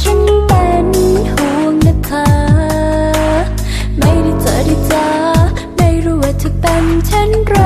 ฉันเป็นห่วงนะคะ ไม่ได้เจอได้เจอไม่รู้ว่าเธอเป็นเช่นไร